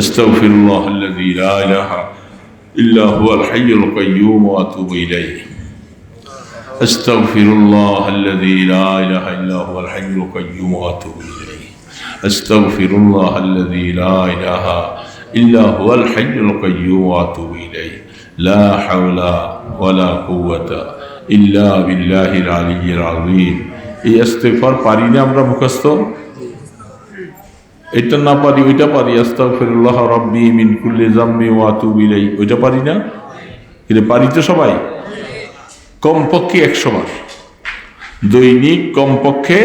أستغفر الله الذي لا إله إلا هو الحي القيوم وأتوب إليه. أستغفر الله الذي لا إله إلا هو الحي القيوم وأتوب إليه. أستغفر الله الذي لا إله إلا هو الحي القيوم وأتوب إليه. لا حول ولا قوة إلا بالله العلي العظيم. এই ইস্তেফার পারি না আমরা মুখস্থ? এটা না পারি, ওইটা পারি, আস্তাগফিরুল্লাহ রাব্বি মিন কুল্লি জাম্মি ওয়া আতুবু ইলাই ওইটা পারি না? এটা পারি তো সবাই? কমপক্ষে একশো বার। দৈনিক কমপক্ষে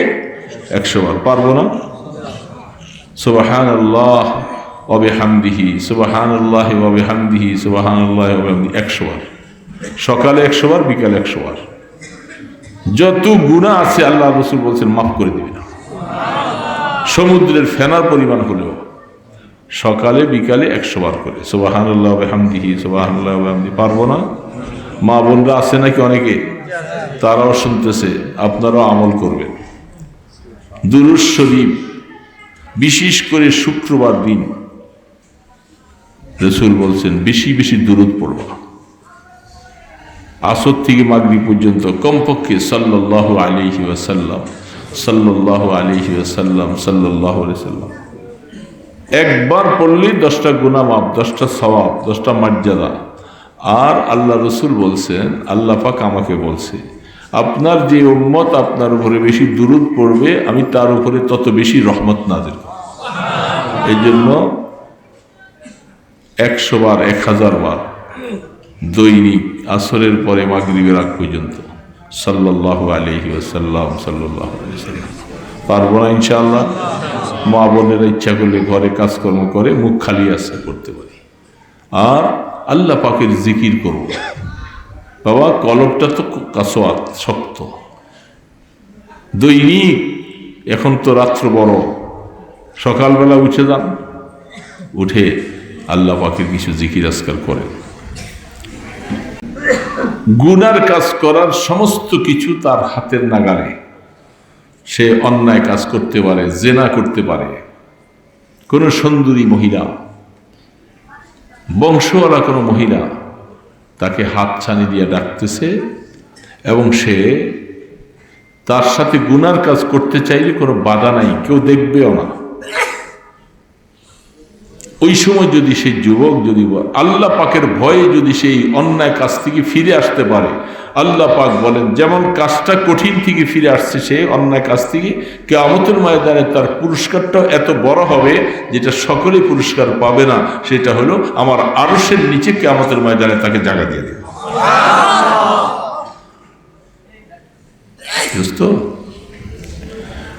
একশো বার। পারব না? সুবাহান আল্লাহ অবে হামদিহি সুবাহান আল্লাহ অবে হামদিহি সুবাহান আল্লাহ একশো বার। সকালে একশো বার, বিকালে একশো বার। যত গুণা আছে আল্লাহ রসুল বলছেন, মাফ করে দিবে না সমুদ্রের ফেনার পরিমাণ হলেও সকালে, বিকালে একশো বার করে। সুবাহান আল্লাহ হামদিহি সুবাহান হামদি পারব না? মা বোনরা আছে নাকি অনেকে? তারাও শুনতেছে, আপনারাও আমল করবেন। দুরুজ বিশেষ করে শুক্রবার দিন, রসুল বলছেন, বেশি বেশি দূরত পড়বা। আসর থেকে মাগরি পর্যন্ত কমপক্ষে সাল্লাহ আলিহি ওয়াসাল্লাম সাল্লাহ আলিহি ওয়াসাল্লাম সাল্লাহ সাল্লাম একবার পড়লেই দশটা গুণামাপ দশটা সবাব দশটা মর্যাদা। আর আল্লাহ রসুল বলছেন, আল্লাহ পাক আমাকে বলছে, আপনার যে উম্মত আপনার উপরে বেশি দূরত পড়বে, আমি তার উপরে তত বেশি রহমত না দেব এই জন্য একশো বার, এক হাজার বার দৈনিক, আসরের পরে মাগরিবের আগ পর্যন্ত সাল্লাহ আলহি ওসাল্লাম সাল্লাহ পারব না ইনশাআল্লাহ। মা বোনেরা ইচ্ছা করলে ঘরে কাজকর্ম করে, মুখ খালি আসা করতে পারি। আর আল্লাহ পাকের জিকির করব। বাবা, কলবটা তো কাসোয়াত, শক্ত। দৈনিক, এখন তো রাত্র বড়। সকালবেলা উঠে যান। উঠে আল্লাহ পাকের কিছু জিকির আজকাল করেন। গুনার কাজ করার সমস্ত কিছু তার হাতের নাগালে। সে অন্যায় কাজ করতে পারে, জেনা করতে পারে। কোনো সুন্দরী মহিলা, বংশওয়ালা কোনো মহিলা তাকে হাত ছানি দিয়ে ডাকতেছে এবং সে তার সাথে গুনার কাজ করতে চাইলে কোনো বাধা নাই, কেউ দেখবেও না। ওই সময় যদি সেই যুবক যদি আল্লাহ পাকের ভয়ে যদি সেই অন্যায় কাজ থেকে ফিরে আসতে পারে, আল্লাহ পাক বলেন, যেমন কাজটা কঠিন থেকে ফিরে আসছে সে অন্যায় কাজ থেকে কেমতের ময়দানে তার পুরস্কারটাও এত বড় হবে যেটা সকলে পুরস্কার পাবে না, সেটা হলো আমার আরসের নিচে কেমতের ময়দানে তাকে জায়গা দিয়ে দেবে।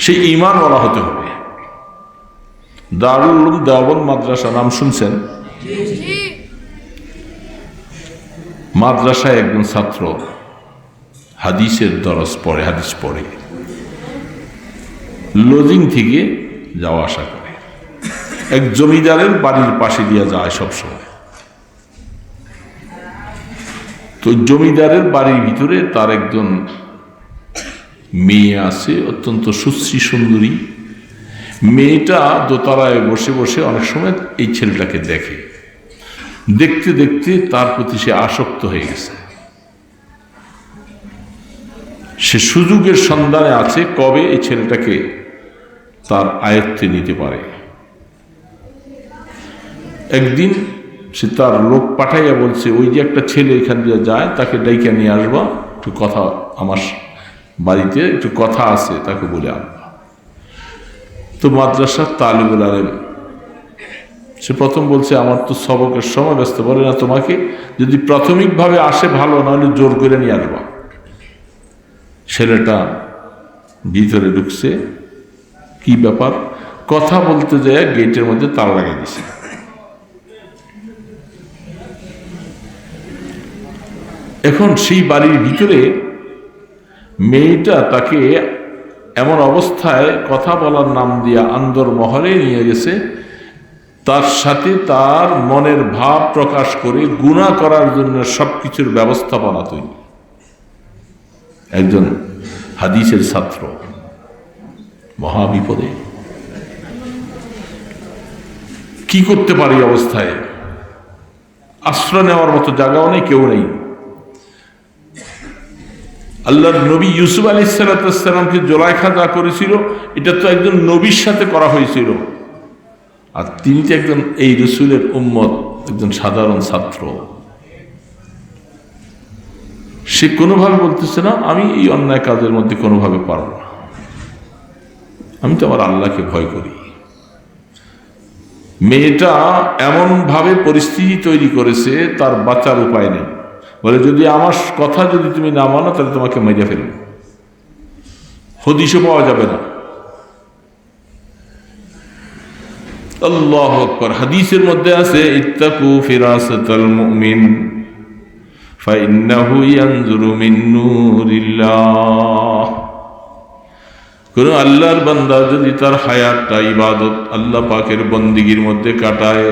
সেই ইমান বলা হতে হবে। দারুল উলুম দেওবন মাদ্রাসা, নাম শুনছেন? মাদ্রাসায় একজন ছাত্র হাদিসের দরস পড়ে, হাদিস পড়ে। লজিং থেকে যাওয়া আসা করে। এক জমিদারের বাড়ির পাশে দিয়ে যায় সবসময় তো জমিদারের বাড়ির ভিতরে তার একজন মেয়ে আছে, অত্যন্ত সুশ্রী সুন্দরী। মেয়েটা দোতলায় বসে বসে অনেক সময় এই ছেলেটাকে দেখে। দেখতে দেখতে তার প্রতি সে আসক্ত হয়ে গেছে। সে সুযোগের সন্ধানে আছে কবে এই ছেলেটাকে তার আয়ত্তে নিতে পারে। একদিন সে তার লোক পাঠাইয়া বলছে, ওই যে একটা ছেলে এখান দিয়ে যায়, তাকে ডাইকা নিয়ে আসবা, একটু কথা, আমার বাড়িতে একটু কথা আছে, তাকে বলে আনবা তো মাদ্রাসার তালিবুল আলেম। সে প্রথম বলছে, আমার তো সবকের সময় ব্যস্ত, বলে না তোমাকে? যদি প্রাথমিকভাবে আসে ভালো, নাহলে জোর করে নিয়ে আসবা। ছেলেটা ভিতরে ঢুকছে। কি ব্যাপার? কথা বলতে যায়, গেটের মধ্যে তালা লাগিয়ে দিছে। এখন সেই বাড়ির ভিতরে মেয়েটা তাকে এমন অবস্থায় কথা বলার নাম দিয়া আন্দর মহলে নিয়ে গেছে। তার সাথে তার মনের ভাব প্রকাশ করে গুণা করার জন্য সবকিছুর ব্যবস্থাপনা তৈরি। একজন হাদিসের ছাত্র। মহাবিপদে কি করতে পারি অবস্থায়? আশ্রয় নেওয়ার মতো জায়গাও নেই, কেউ নেই। আল্লাহর নবী ইউসুফ আলী সালাতামকে জোলাইখা যা করেছিল, এটা তো একজন নবীর সাথে করা হয়েছিল। আর তিনি তো একজন এই রসুলের উম্মত, একজন সাধারণ ছাত্র। সে কোনোভাবে বলতেছে না, আমি এই অন্যায় কাজের মধ্যে কোনোভাবে পারব না। আমি তো আমার আল্লাহকে ভয় করি। মেয়েটা এমনভাবে পরিস্থিতি তৈরি করেছে, তার বাঁচার উপায় নেই। বলে, যদি আমার কথা যদি তুমি না মানো, তাহলে তোমাকে মেরে ফেলবে। হদিশও পাওয়া যাবে না। আল্লাহ আকবর। হাদিসের মধ্যে আছে, ইত্তাকু ফিরাসাতাল মুমিন, ফাইন্নাহু ইয়ানজুরু মিন নূরিল্লাহ। কোন আল্লাহর বান্দা যদি তার হায়াতটা, ইবাদত আল্লাহ পাকের বন্দিগির মধ্যে কাটায়,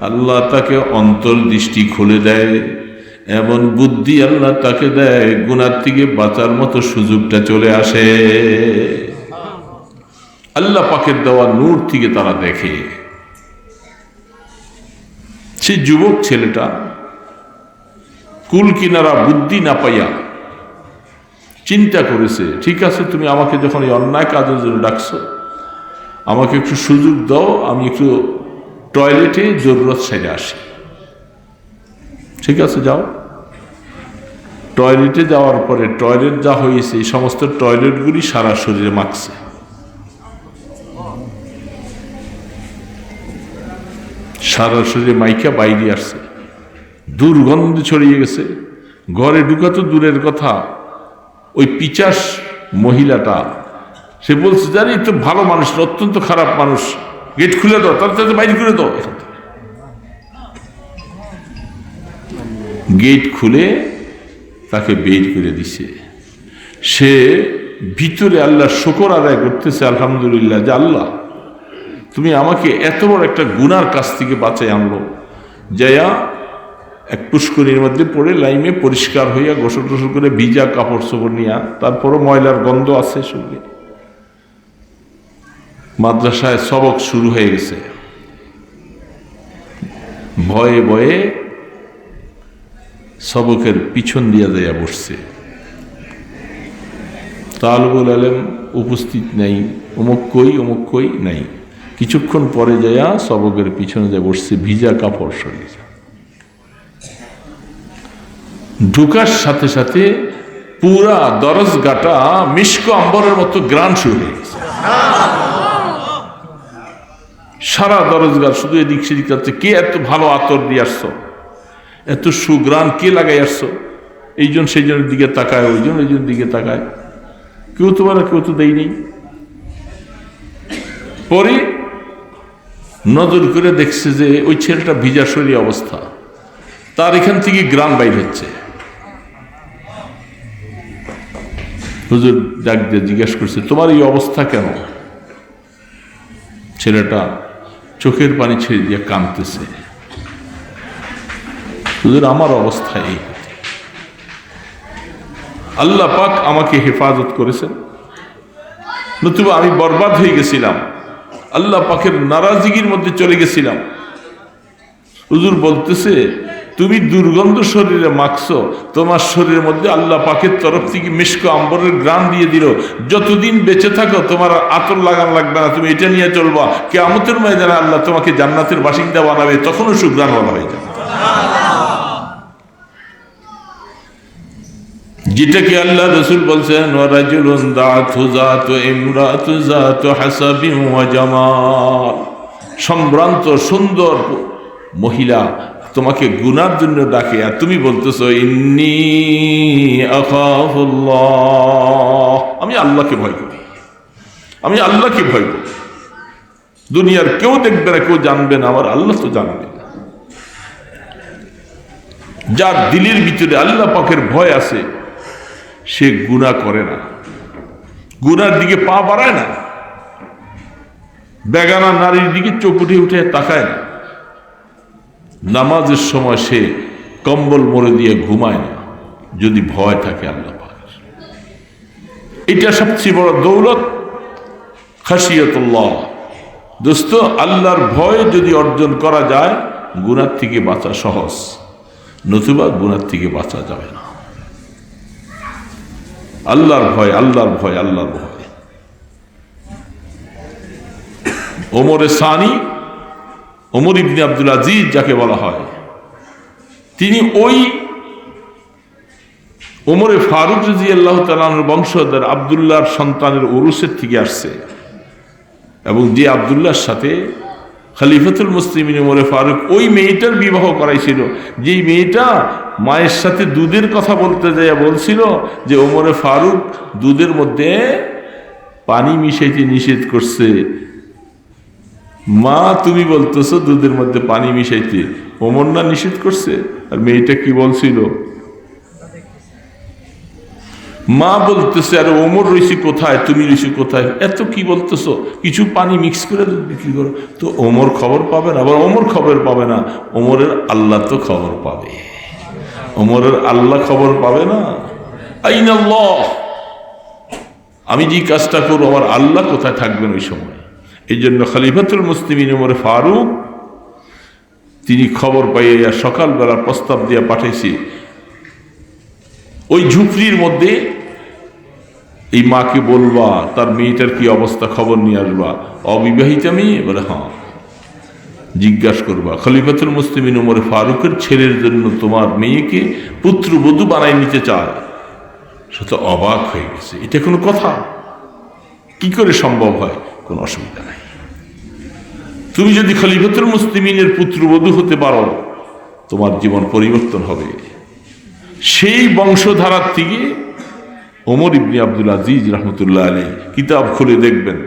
আল্লাহ তাকে অন্তর্দৃষ্টি খুলে দেয়। এমন বুদ্ধি আল্লাহ তাকে দেয়, গুনার থেকে বাঁচার মতো সুযোগটা চলে আসে। আল্লাহ পাকের দেওয়া নূর থেকে তারা দেখে। সে যুবক ছেলেটা কুল কিনারা বুদ্ধি না পাইয়া চিন্তা করেছে, ঠিক আছে, তুমি আমাকে যখন এই অন্যায় কাজের জন্য ডাকছো, আমাকে একটু সুযোগ দাও, আমি একটু টয়লেটে জরুরত সেরে আসি। ঠিক আছে, যাও। টয়লেটে যাওয়ার পরে টয়লেট যা হয়েছে, এই সমস্ত টয়লেটগুলি সারা শরীরে মাখছে। সারা শরীরে মাইকা বাইরে আসছে। দুর্গন্ধ ছড়িয়ে গেছে। ঘরে ঢুকা তো দূরের কথা। ওই পিচাস মহিলাটা, সে বলছে, জানি তো ভালো মানুষ, অত্যন্ত খারাপ মানুষ। গেট খুলে দাও তার তাতে বাইরে করে দাও। গেট খুলে তাকে বের করে দিছে। সে ভিতরে আল্লাহ শকর আদায় করতেছে, আলহামদুলিল্লাহ, যে আল্লাহ, তুমি আমাকে এত বড় একটা গুনার কাছ থেকে বাঁচাই আনলো। যাইয়া এক পুষ্করির মধ্যে পড়ে লাইমে পরিষ্কার হইয়া গোসল টোসল করে ভিজা কাপড় চোপড় নিয়া, তারপরও ময়লার গন্ধ আছে সঙ্গে। মাদ্রাসায় সবক শুরু হয়ে গেছে। ভয়ে ভয়ে সবকের পিছন দিয়া দেয়া বসছে। তালবুল আলেম উপস্থিত নাই, অমুক কই অমুক কই নাই। কিছুক্ষণ পরে যায়া সবকের পিছনে যায় বসছে, ভিজা কাপড় শরীর ঢুকার সাথে সাথে পুরা দরজ গাটা মিষ্ক আম্বরের মতো গ্রান শুরু হয়ে গেছে। সারা দরজগার শুধু এদিক সেদিক যাচ্ছে, কে এত ভালো আতর দিয়ে আসছো? এত সুগ্রান কে লাগাই আসছো? এইজন সেই জনের দিকে তাকায় ওই ওইজন ওই জনের দিকে তাকায়। কেউ তোমার কেউ তো দেই নেই। পরে নজর করে দেখছে যে ওই ছেলেটা ভিজা অবস্থা। তার এখান থেকে গ্রাম বাইর হচ্ছে। হুজুর ডাক দিয়ে জিজ্ঞাসা করছে, তোমার এই অবস্থা কেন? ছেলেটা চোখের পানি ছেড়ে দিয়ে কাঁদতেছে। হুজুর আমার অবস্থা এই। আল্লাহ পাক আমাকে হেফাজত করেছেন। নতুবা আমি বরবাদ হয়ে গেছিলাম। আল্লাহ পাকের নারাজিগির মধ্যে চলে গেছিলাম। হুজুর বলতেছে, তুমি দুর্গন্ধ শরীরে মাখছো, তোমার শরীরের মধ্যে আল্লাহ পাকের তরফ থেকে মিষ্ক আম্বরের গ্রাম দিয়ে দিল। যতদিন বেঁচে থাকো, তোমার আতর লাগান লাগবে না, তুমি এটা নিয়ে চলবা। কে আমতের ময়দানে আল্লাহ তোমাকে জান্নাতের বাসিন্দা বানাবে, তখনও সুগ্রাণ বলা হয়ে যাবে। যেটাকে আল্লাহ রসুল বলছেন সম্ভ্রান্ত, সুন্দর মহিলা তোমাকে গুনার জন্য ডাকে, আর তুমি বলতেছো, ইন্নি আমি আল্লাহকে ভয় করি। আমি আল্লাহকে ভয় করি। দুনিয়ার কেউ দেখবে না, কেউ জানবে না, আমার আল্লাহ তো জানবে যার দিলের ভিতরে আল্লাহ পাকের ভয় আছে সে গুণা করে না। গুনার দিকে পা বাড়ায় না। বেগানা নারীর দিকে চোখ উঠে উঠে তাকায় না। নামাজের সময় সে কম্বল মরে দিয়ে ঘুমায় না, যদি ভয় থাকে আল্লাহ এটা সবচেয়ে বড় দৌলত খাসিয়তুল্লাহ দোস্ত, আল্লাহর ভয় যদি অর্জন করা যায়, গুণার থেকে বাঁচা সহজ, নতুবা গুণার থেকে বাঁচা যাবে না। আল্লাহর ভয় আল্লাহর ভয় আল্লাহর ভয়। ওমরে সানি, ওমর ইবনে আব্দুল আজিজ যাকে বলা হয়, তিনি ওই ওমরে ফারুক রাজি আল্লাহ তালানোর বংশধর আবদুল্লাহর সন্তানের ওরুসের থেকে আসছে এবং যে আবদুল্লাহর সাথে খলিফাতুল মুসলিমিন ওমরে ফারুক ওই মেয়েটার বিবাহ করাইছিল। যেই মেয়েটা মায়ের সাথে দুধের কথা বলতে যায় বলছিল যে ওমরে ফারুক, দুধের মধ্যে পানি মিশাইতে নিষেধ করছে। মা, তুমি বলতেছো দুধের মধ্যে পানি মিশাইতে। ওমর না নিষেধ করছে? আর মেয়েটা কি বলছিল? মা বলতেছে, আরে ওমর রয়েছে কোথায়? তুমি রয়েছে কোথায়? এত কি বলতেছো? কিছু পানি মিক্স করে বিক্রি করো। তো ওমর খবর পাবে না? আবার ওমর খবর পাবে না? ওমরের আল্লাহ তো খবর পাবে। ওমরের আল্লাহ খবর পাবে না? আইন আমি যে কাজটা করব, আমার আল্লাহ কোথায় থাকবেন ওই সময়? এই জন্য খালিফাতুল মুসলিমিন ওমর ফারুক, তিনি খবর পাইয়া সকালবেলা প্রস্তাব দিয়ে পাঠাইছি। ওই ঝুপড়ির মধ্যে এই মাকে বলবা, তার মেয়েটার কি অবস্থা খবর নিয়ে আসবা? অবিবাহিতা মেয়ে? বলে হ্যাঁ। জিজ্ঞাসা করবা, খলিফাতুল মুসলিমিন উমর ফারুকের ছেলের জন্য তোমার মেয়েকে পুত্রবধূ বানাই নিতে চায়। সে তো অবাক হয়ে গেছে। এটা কোনো কথা? কি করে সম্ভব হয়? কোনো অসুবিধা নাই। তুমি যদি খলিফাতুল মুসলিমিনের পুত্রবধূ হতে পারো, তোমার জীবন পরিবর্তন হবে। সেই বংশধারার থেকে ওমর ইবনি আব্দুল আজিজ রহমতুল্লাহ আলী কিতাব খুলে দেখবেন।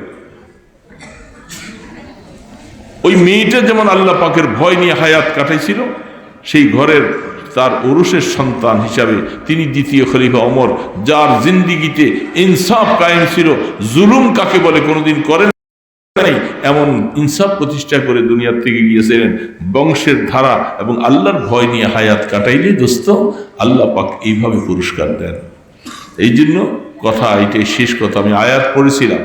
ওই মেয়েটা যেমন আল্লাহ পাকের ভয় নিয়ে হায়াত কাটাইছিল, সেই ঘরের তার ওরসের সন্তান হিসাবে তিনি দ্বিতীয় খলিফা অমর যার জিন্দিগিতে ইনসাফ কায়েম ছিল, জুলুম কাকে বলে কোনোদিন করেন নাই, এমন ইনসাফ প্রতিষ্ঠা করে দুনিয়ার থেকে গিয়েছিলেন, বংশের ধারা এবং আল্লাহর ভয় নিয়ে হায়াত কাটাইলে দোস্ত, আল্লাহ পাক এইভাবে পুরস্কার দেন। এই জন্য কথা এটাই শেষ কথা, আমি আয়াত পড়েছিলাম।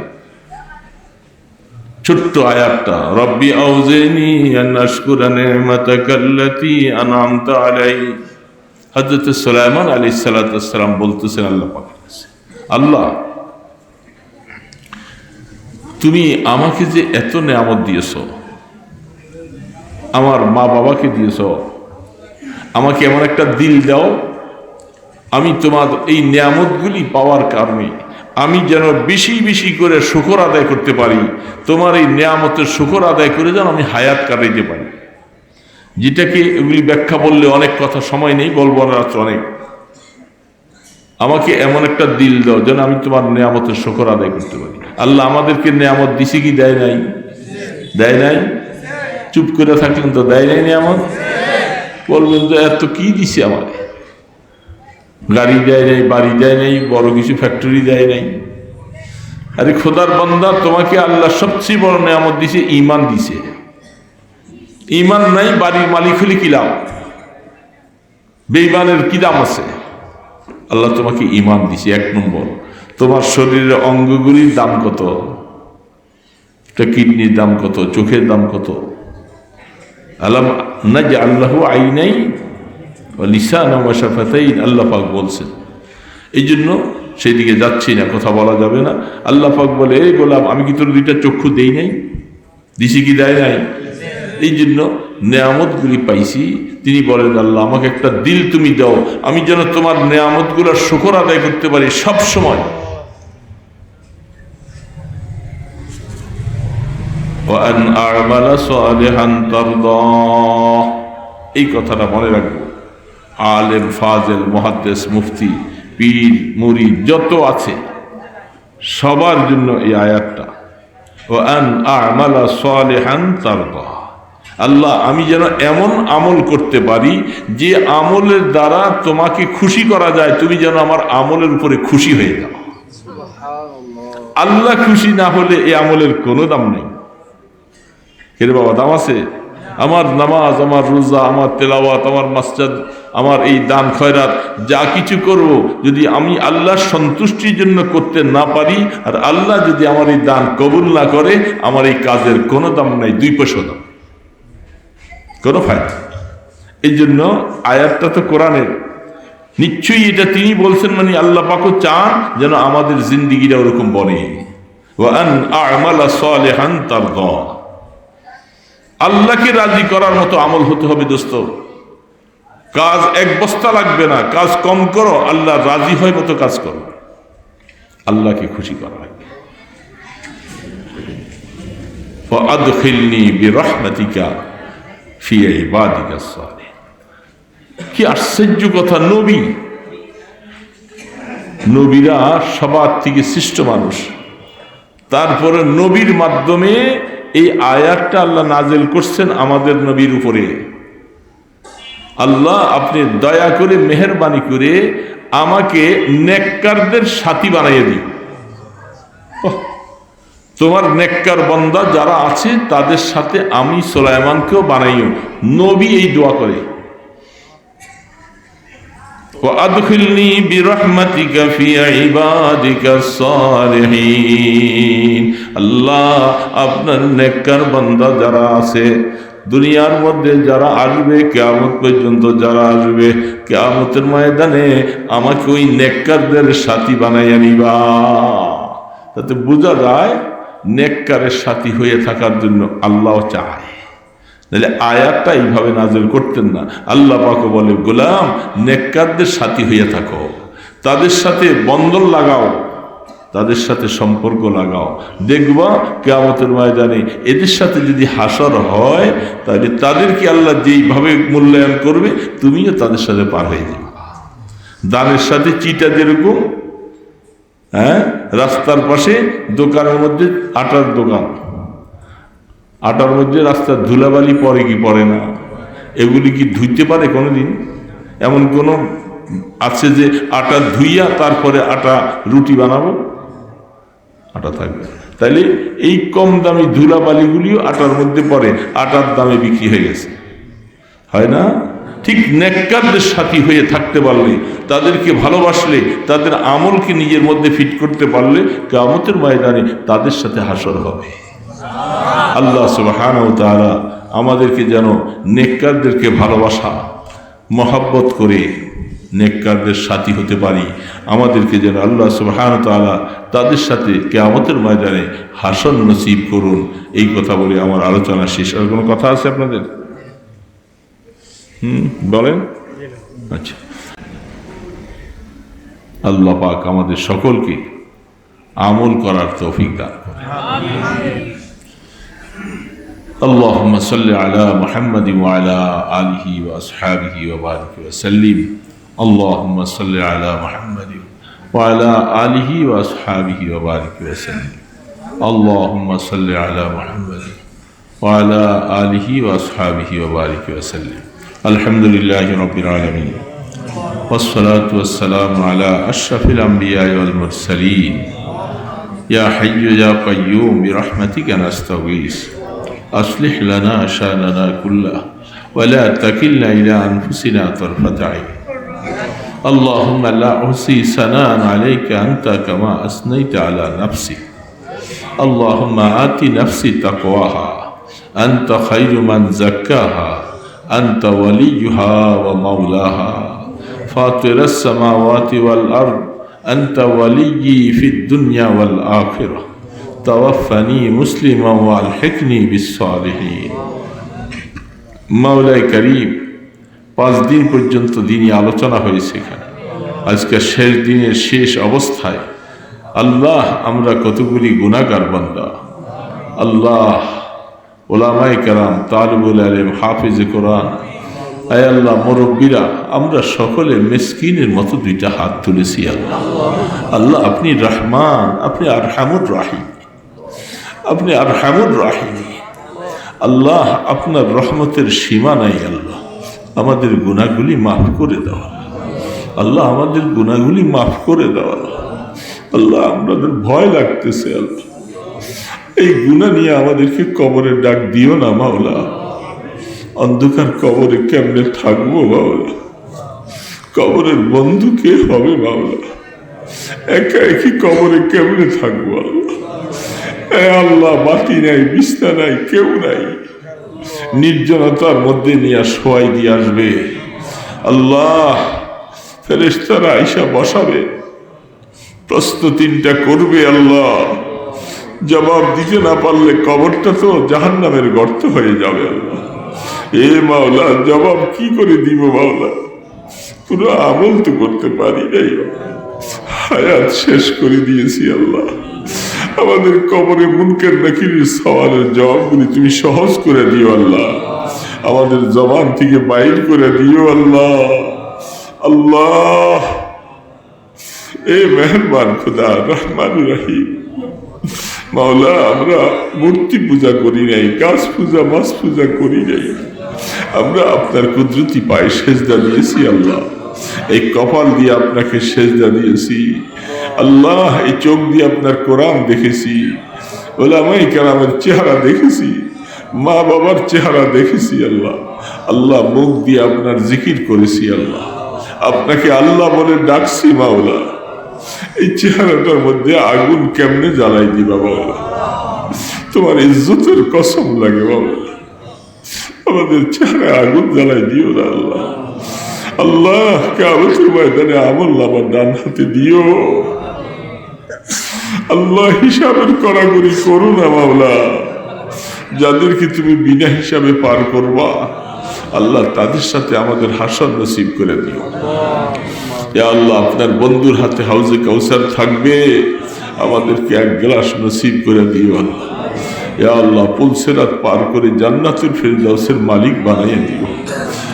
ছোট্ট আয়াতটা, রব্বি আউজেনি আন আশকুরা নি'মাতাকাল্লাতী আন'আমতা আলাই হযরত সুলাইমান আলাইহিস সালাতু সালাম বলতেছেন আল্লাহ আল্লাহ, তুমি আমাকে যে এত নেয়ামত দিয়েছ, আমার মা বাবাকে দিয়েছ, আমাকে এমন একটা দিল দাও আমি তোমার এই নিয়ামতগুলি পাওয়ার কারণে আমি যেন বেশি বেশি করে শুকর আদায় করতে পারি। তোমার এই নিয়ামতের শুকর আদায় করে যেন আমি হায়াত কাটাইতে পারি। যেটাকে এগুলি ব্যাখ্যা বললে অনেক কথা সময় নেই, বলব না অনেক। আমাকে এমন একটা দিল দাও যেন আমি তোমার নিয়ামতের শকর আদায় করতে পারি। আল্লাহ আমাদেরকে নিয়ামত দিছে কি, দেয় নাই? দেয় নাই? চুপ করে থাকলেন তো দেয় নাই নিয়ামত? বলবেন তো এত কি দিছে আমার গাড়ি দেয় নাই, বাড়ি দেয় নাই, বড় কিছু ফ্যাক্টরি দেয় নাই। আরে খোদার বন্দা, তোমাকে আল্লাহ সবচেয়ে বড় নিয়ামত দিছে ইমান দিছে। ইমান নাই, বাড়ির মালিক হলে কি লাভ? বেইমানের কি দাম আছে? আল্লাহ তোমাকে ইমান দিছে, এক নম্বর। তোমার শরীরের অঙ্গগুলির দাম কত? কিডনির দাম কত? চোখের দাম কত? আলাম না যে আল্লাহ আই নাই লিসান ওয়াশাফাতাইন আল্লাহ পাক বলছেন। এই জন্য সেই দিকে যাচ্ছি না, কথা বলা যাবে না। আল্লাহ পাক বলে, এই গোলাম, আমি কি তোর দুইটা চক্ষু দেই নাই? দিছি কি দেয় নাই? এই জন্য নেয়ামতগুলি পাইছি। তিনি বলেন, আল্লাহ, আমাকে একটা দিল তুমি দাও। আমি যেন তোমার নেয়ামতগুলোর শুকর আদায় করতে পারি সব সময় এই কথাটা মনে রাখব আলেম, ফাজেল, মহাদ্দেস, মুফতি, পীর মুরি যত আছে, সবার জন্য এই আয়াতটা। ও আন আমালা সালেহান তারদা। আল্লাহ, আমি যেন এমন আমল করতে পারি, যে আমলের দ্বারা তোমাকে খুশি করা যায়, তুমি যেন আমার আমলের উপরে খুশি হয়ে যাও। আল্লাহ খুশি না হলে এই আমলের কোনো দাম নেই। এর বাবা, দাম আছে? আমার নামাজ, আমার রোজা, আমার তেলাওয়াত, আমার মাসজাদ, আমার এই দান খয়রাত, যা কিছু করব, যদি আমি আল্লাহর সন্তুষ্টির জন্য করতে না পারি, আর আল্লাহ যদি আমার এই দান কবুল না করে, আমার এই কাজের কোনো দাম নাই, দুই পয়সা দাম। কোনো ফায়দা এই জন্য আয়াতটা তো কোরআনের। নিশ্চয়ই এটা তিনি বলছেন মানে আল্লাহ পাকও চান যেন আমাদের জিন্দিগিটা ওরকম বনে। ওয়ান আমালা সালেহান তার আল্লাহকে রাজি করার মতো আমল হতে হবে, দোস্ত। কাজ এক বস্তা লাগবে না, কাজ কম করো, আল্লাহ রাজি হয় মতো কাজ করো। আল্লাহকে খুশি করা কি আশ্চর্য কথা, নবী। নবীরা সবার থেকে সৃষ্ট মানুষ। তারপরে নবীর মাধ্যমে এই আয়াতটা আল্লাহ নাজেল করছেন আমাদের নবীর উপরে। আল্লাহ আপনি দয়া করে, মেহরবানি করে আমাকে নেককারদের সাথী বানাইয়ে দিন। তোমার নেককার বন্দা যারা আছে, তাদের সাথে আমি সোলায়মানকেও বানাইও। নবী এই দোয়া করে। وأدخلني برحمتك في عبادك الصالحين আল্লাহ আপনার নেককার বান্দা যারা আছে দুনিয়ার মধ্যে যারা আসবে কেয়ামত পর্যন্ত যারা আসবে কেয়ামতের ময়দানে আমাকে ওই নেককারদের সাথী বানাইয়া নিবা তাতে বোঝা যায় নেককারের সাথী হয়ে থাকার জন্য আল্লাহ চায় নাহলে আয়াতটা এইভাবে নাজেল করতেন না। আল্লাহ পাকে বলে, গোলাম, নেককারদের সাথী হইয়া থাকো। তাদের সাথে বন্ধন লাগাও। তাদের সাথে সম্পর্ক লাগাও। দেখবা কেয়ামতের ময়দানে এদের সাথে যদি হাসর হয়, তাহলে তাদেরকে আল্লাহ যেইভাবে মূল্যায়ন করবে, তুমিও তাদের সাথে পার হয়ে যাবে। দানের সাথে চিটা যেরকম হ্যাঁ? রাস্তার পাশে দোকানের মধ্যে আটার দোকান। আটার মধ্যে রাস্তার ধুলাবালি পরে কি পড়ে না? এগুলি কি ধুইতে পারে কোনোদিন? এমন কোনো আছে যে আটা ধুইয়া তারপরে আটা রুটি বানাবো? আটা থাকবে। তাইলে এই কম দামি ধুলাবালিগুলিও আটার মধ্যে পড়ে, আটার দামে বিক্রি হয়ে গেছে। হয় না? ঠিক নেককারদের সাথী হয়ে থাকতে পারলে, তাদেরকে ভালোবাসলে, তাদের আমলকে নিজের মধ্যে ফিট করতে পারলে কামতের ময়দানে তাদের সাথে হাসর হবে। আল্লাহ সুবহান তারা আমাদেরকে যেন নেককারদেরকে ভালোবাসা, মহাব্বত করে নেককারদের সাথী হতে পারি। আমাদেরকে যেন আল্লাহ সুবহান তালা তাদের সাথে কেয়ামতের ময়দানে হাসন নসিব করুন। এই কথা বলে আমার আলোচনা শেষ। আর কোনো কথা আছে আপনাদের? হুম, বলেন। আচ্ছা। আল্লাহ পাক আমাদের সকলকে আমল করার তৌফিক দান করে اللهم صل على محمد وعلى آله وأصحابه وبارك وسلم. اللهم صل على محمد وعلى آله وأصحابه وبارك وسلم. اللهم صل على محمد وعلى آله وأصحابه وبارك وسلم. الحمد لله رب العالمين. والصلاة والسلام على أشرف الأنبياء والمرسلين. يا حي يا قيوم برحمتك نستغيث. أصلح لنا شأننا كله ولا تكلنا إلى أنفسنا طرفة عين. اللهم لا أحصي ثناء عليك أنت كما أثنيت على نفسي اللهم آت نفسي تقواها أنت خير من زكاها أنت وليها ومولاها. فاطر السماوات والأرض আন্তা ওয়ালিয়ি ফিদ দুনিয়া ওয়াল আখিরা। তাওয়াফানি মুসলিমা ওয়াল হিকনি বিসসালিহিন। মাওলাই করিম, পাঁচ দিন পর্যন্ত দিনই আলোচনা হয়েছে এখানে। আজকে শেষ দিনের শেষ অবস্থায় আল্লাহ আমরা কতগুলি গুণাগার বান্দা। আল্লাহ ওলামাই কালাম তালুবুল আলম, হাফিজ কোরআন আয় আল্লাহ, মুরব্বীরা, আমরা সকলে মেসকিনের মতো দুইটা হাত তুলেছি আল্লাহ। আল্লাহ, আপনি রহমান, আপনি আর হামুদ রাহিম। আপনি আর হামুদ রাহিম। আল্লাহ, আপনার রহমতের সীমা নাই আল্লাহ। আমাদের গুণাগুলি মাফ করে দেওয়া আল্লাহ, আমাদের গুণাগুলি মাফ করে দেওয়া আল্লাহ, আমাদের ভয় লাগতেছে আল্লাহ। এই গুণা নিয়ে আমাদেরকে কবরের ডাক দিও না, মাওলা। অন্ধকার কবরে কেমনে থাকব বাবলা কবরের বন্ধু কে হবে বাবলা একা একই কবরে কেমনে থাকব আল্লাহ বাতি নাই, বিছনা নাই, কেউ নাই। নির্জনতার মধ্যে নিয়ে শোয়াই দিয়ে আসবে। আল্লাহ, ফেরেশতারা আইসা বসাবে। প্রশ্ন তিনটা করবে আল্লাহ। জবাব দিতে না পারলে কবরটা তো জাহান্নামের গর্ত হয়ে যাবে আল্লাহ। এ মাওলা, জবাব কি করে দিব মাওলা? পুরো আমল তো করতে পারি নাই। হায়াত শেষ করে দিয়েছি আল্লাহ। আমাদের কবরে মুনকের নাকির সওয়ালের জবাবগুলি তুমি সহজ করে দিও আল্লাহ। আমাদের জবান থেকে বাইর করে দিও আল্লাহ। আল্লাহ! এ মেহরবান খুদা, রহমান রহিম। মাওলা, আমরা মূর্তি পূজা করি নাই, গাছ পূজা, মাছ পূজা করি নাই। আমরা আপনার কুদরতি পায়ে সেজদা দিয়েছি, আল্লাহ। এই কপাল দিয়ে আপনাকে সেজদা দিয়েছি। আল্লাহ, এই চোখ দিয়ে আপনার কোরআন দেখেছি। ওলামাই কেরামের চেহারা দেখেছি। মা বাবার চেহারা দেখেছি, আল্লাহ। আল্লাহ, মুখ দিয়ে আপনার জিকির করেছি, আল্লাহ। আপনাকে আল্লাহ বলে ডাকছি, মাওলা। এই চেহারাটার মধ্যে আগুন কেমনে জ্বালাই দিবা বাবা তোমার ইজ্জতের কসম লাগে বাবা আমাদের চেহারা আগুন জ্বালাই দিও না আল্লাহ। আল্লাহ কাবতের ময়দানে আমল আমার ডান হাতে দিও। আল্লাহ, হিসাবের কড়াকড়ি করো না মাওলা। যাদেরকে তুমি বিনা হিসাবে পার করবা, আল্লাহ তাদের সাথে আমাদের হাসন নসিব করে দিও। আল্লাহ, আপনার বন্ধুর হাতে হাউজে কাউসার থাকবে, আমাদেরকে এক গ্লাস নসিব করে দিও আল্লাহ। ইয়া আল্লাহ পুলসেরাত পার করে জান্নাতুল ফেরদাউসের মালিক বানিয়ে দিও।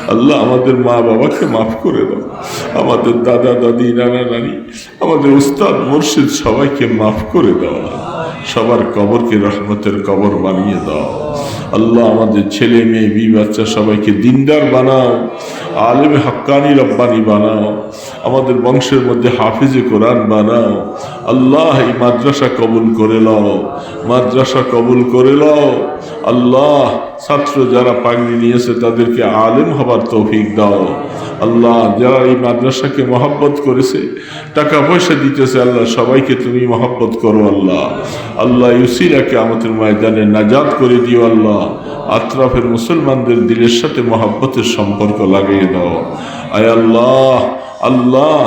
আল্লাহ আমাদের মা বাবাকে মাফ করে দাও। আমাদের দাদা, দাদি, নানা, নানি, আমাদের উস্তাদ, মুর্শিদ সবাইকে মাফ করে দাও। সবার কবরকে রহমতের কবর বানিয়ে দাও। আল্লাহ আমাদের ছেলে, মেয়ে বি বাচ্চা সবাইকে দিনদার বানাও, আলেমে হাক্কানি রব্বানি বানাও, আমাদের বংশের মধ্যে হাফিজে কোরআন বানাও, আল্লাহ এই মাদ্রাসা কবুল করে লও মাদ্রাসা কবুল করে লও আল্লাহ ছাত্র যারা পাগড়ি নিয়েছে তাদেরকে আলেম হবার তৌফিক দাও, আল্লাহ যারা এই মাদ্রাসাকে মহব্বত করেছে, টাকা পয়সা দিতেছে, আল্লাহ সবাইকে তুমি মহব্বত করো, আল্লাহ। আল্লাহ ইউসিরাকে আমাদের ময়দানে নাজাদ করে দিও, আল্লাহ। আত্রাফের মুসলমানদের দিলের সাথে মহাব্বতের সম্পর্ক লাগিয়ে দাও। আয় আল্লাহ আল্লাহ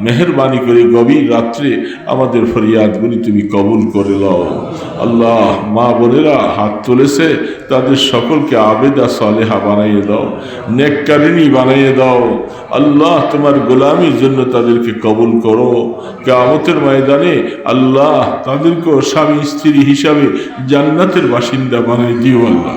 মেহরবানি করে গভীর রাত্রে আমাদের ফরিয়াদগুলি তুমি কবুল করে লও। আল্লাহ, মা বোনেরা হাত তুলেছে, তাদের সকলকে আবেদা সালেহা বানাইয়ে দাও নেককারিনী বানাইয়ে দাও। আল্লাহ, তোমার গোলামির জন্য তাদেরকে কবুল করো। কামতের ময়দানে আল্লাহ তাদেরকেও স্বামী স্ত্রী হিসাবে জান্নাতের বাসিন্দা বানাই দিও আল্লাহ।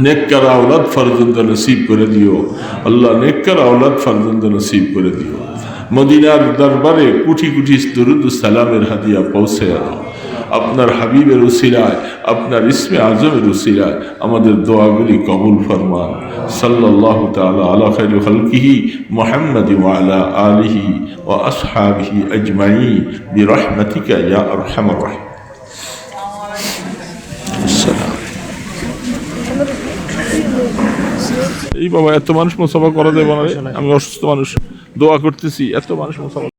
নেককার আওলাদ ফরজন্দ নসিব করে দিও। আল্লাহ, নেককার আওলাদ ফরজন্দ নসিব করে দিও। মদিনার দরবারে কুঠি কুঠি দরুদ সালামের হাদিয়া পৌঁছে আপনার হাবিবের উসিরায় আপনার ইসমে আজমের উসিরায় আমাদের দোয়াগুলি কবুল ফরমান। সাল্লাহ তালা আলা খাইল খালকিহি মোহাম্মদ ওয়ালা আলিহি ও আসহাবিহি আজমাই বিরহমতিকা ইয়া আরহামর রাহিম। এই বাবা এত মানুষ মোসাফা করা যাবে না। আমি অসুস্থ মানুষ দোয়া করতেছি এত মানুষ মোসাফা